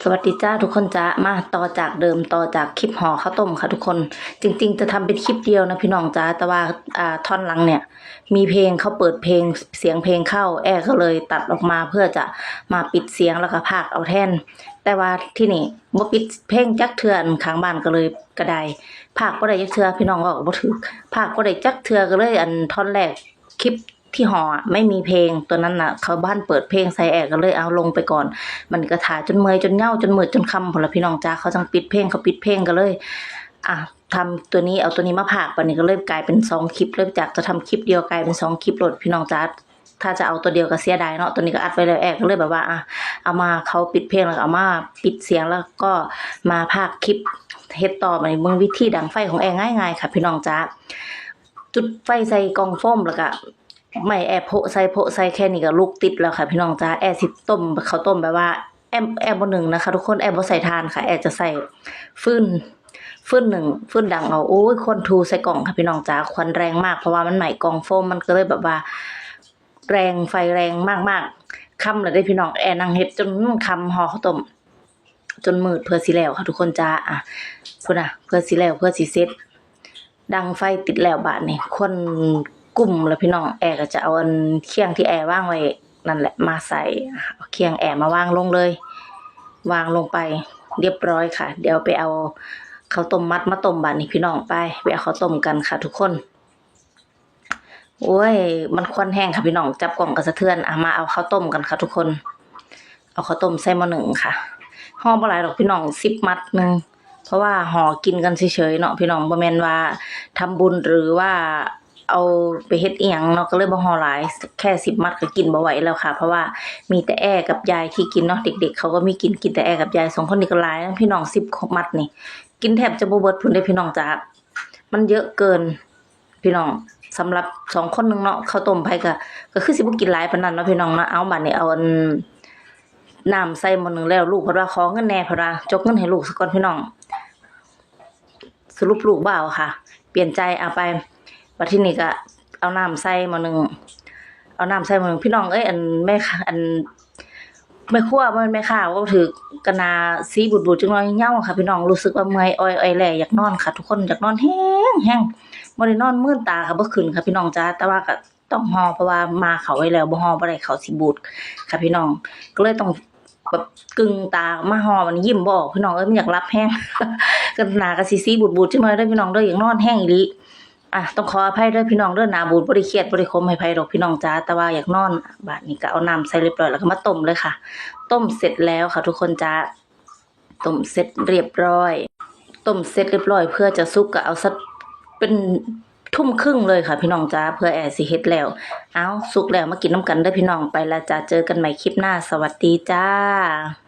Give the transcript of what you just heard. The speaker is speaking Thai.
สวัสดีจ้าทุกคนจ้ามาต่อจากเดิมต่อจากคลิปห่อข้าวต้มค่ะทุกคน จริง ๆ จะทำเป็นคลิปเดียวนะพี่น้องจ้าแต่ว่าอ่าท่อนหลังเนี่ย มีเพลงเขาเปิดเพลงเสียงเพลงเข้า แอร์ก็เลยตัดออกมาเพื่อจะมาปิดเสียงแล้วก็พากเอาแท่นแต่ว่าที่นี่บ่ปิดเพลงจักเทืออันข้างบ้านก็เลยกระไดภาคบ่ได้จักเทือพี่น้องก็บ่ถือภาคบ่ได้จักเทือก็เลยอันท่อนแรกคลิป ที่หอไม่มีเพลงตัวนั้นน่ะ เขาบ้านเปิดเพลงใส่แอร์ก็เลยเอาลงไปก่อน มันก็ถ่ายจนเมยจนเหงาจนมืดจนคำพลพี่น้องจ้าเขาจังปิดเพลงเขาปิดเพลงก็เลย อะทำตัวนี้เอาตัวนี้มาผากปันนี้ก็เลยกลายเป็นสองคลิปเริ่มจากจะทำคลิปเดียวกลายเป็นสองคลิปโหลดพี่น้องจ้าถ้าจะเอาตัวเดียวก็เสียดายเนาะตัวนี้ก็อัดไว้แล้วแอกก็เลยแบบว่าอะเอามาเขาปิดเพลงแล้วเอามาปิดเสียงแล้วก็มาพากคลิปเฮ็ดต่อมาในเมืองวิธีดังไฟของแอร์ง่ายๆค่ะ พี่น้องจ้าจุดไฟใส่กองโฟมแล้วก็ ไม่แอบโพใส่โพใส่แค่นี้ก็ลุกติดแล้วค่ะ พี่น้องจ้าแอร์สิต้มเขาต้มแบบว่า แอมแอร์บนหนึ่งนะคะ ทุกคนแอร์บ่ใส่ทานค่ะ แอร์จะใส่ฟืนฟื้นหนึ่งฟื้นดังเอาโอ้ยควันทูใส่กล่องค่ะพี่น้องจ๋าควันแรงมากเพราะว่ามันใหม่กล่องโฟมมันก็เลยแบบว่า แรงไฟแรงมากๆค่ำเลยได้พี่น้องแอร์นางเฮ็ดจนค่ำห่อข้าวต้มจนมืดเพื่อสิแล้วค่ะทุกคนจ้าอะพุ่นอะ เพื่อสิแล้วเพื่อสิเซ็ตดังไฟติดแล้วบาดนี่คน กลุ่มแล้วพี่น้องแอร์ก็จะเอาอันเคียงที่แอร์ว่างไว้นั่นแหละมาใส่เอาเคียงแอร์มาวางลงเลย วางลงไปเรียบร้อยค่ะ เดี๋ยวไปเอาข้าวต้มมัดมาต้มบานนี้พี่น้องไปไปเอาข้าวต้มกันค่ะ ทุกคน โอ้ย มันควันแห้งค่ะพี่น้องจับกล่องกระสะเทือนอะมาเอาข้าวต้มกันค่ะทุกคน เอาข้าวต้มใส่ม้อหนึ่งค่ะห่อบ่หลายดอกพี่น้องสิบมัดหนึ่งเพราะว่าห่อกินกันเฉยๆเนาะพี่น้องบ่แมนว่าทำบุญหรือว่า เอาไปเฮ็ดเอียงเนาะก็เลยบ่ห่อหลาย แค่สิบมัดก็กินบ่ไหวแล้วค่ะ เพราะว่ามีแต่แอกับยายที่กินเนาะเด็ก ๆ เขาก็มีกินกินแต่แอกับยายสองคนนี้ก็หลายนะพี่น้องสิบมัดนี่ กินแทบจะบ่เบิดพุ่นเด้พี่น้องจ้ามันเยอะเกินพี่น้องสำหรับสองคนนึงเนาะข้าวต้มไผก็ก็คือสิบ่กินหลายปานนั้นเนาะพี่น้องเนาะเอาบัดนี้เอาอันน้ำใส่หม้อหนึ่งแล้วลูกเพิ่นว่าขอเงินแน่เพิ่นว่าจกเงินให้ลูกซะก่อนพี่น้องสรุปลูกบ่เอาค่ะ เปลี่ยนใจเอาไป บัดทีนี้ก็เอาน้ำใส่ม้อหนึงเอาน้ำใส่ม้อหนึงพี่น้องเอ้ยอันแม่อันแม่ครัวบ่แม่นแม่ค้าว่าถือกะนาสีบูดๆจังน้อยเหงาค่ะ พี่น้องรู้สึกว่าเมื่อยอ้อยอ้อยแหล่อยากนอนค่ะ ทุกคนอยากนอนแห้งแห้งบ่ได้นอนมื่นตาค่ะบ่ขึ้นค่ะ พี่น้องจ้าแต่ว่าก็ต้องฮอเพราะว่ามาเขาไว้แล้วบ่ฮอบ่ได้เขาสิบูดค่ะ พี่น้องก็เลยต้องแบบกึ่งตามาฮอมันยิ้มบ่ออกพี่น้องเอ้ยมันอยากรับแห้งก็หนาก็สิสีบูดๆจังน้อยเด้พี่น้องเด้ออยากนอนแห้งอีหลี อะต้องขออภัยด้วยพี่น้องเด้อหนาบูดบ่ได้เครียดบ่ได้คมให้ไผดอกพี่น้องจ้าแต่ว่าอยากนอนบาดนี้ก็เอาน้ำใส่เรียบร้อยแล้วก็มาต้มเลยค่ะ ต้มเสร็จแล้วค่ะ ทุกคนจ้าต้มเสร็จเรียบร้อยต้มเสร็จเรียบร้อย เพื่อจะซุกก็เอาสักเป็นทุ่มครึ่งเลยค่ะ พี่น้องจ้าเพื่อแอร์สิเฮ็ดแล้ว เอาสุกแล้วมากินน้ำกันด้อพี่น้องไปแล้วจ้าเจอกันใหม่คลิปหน้า สวัสดีจ้า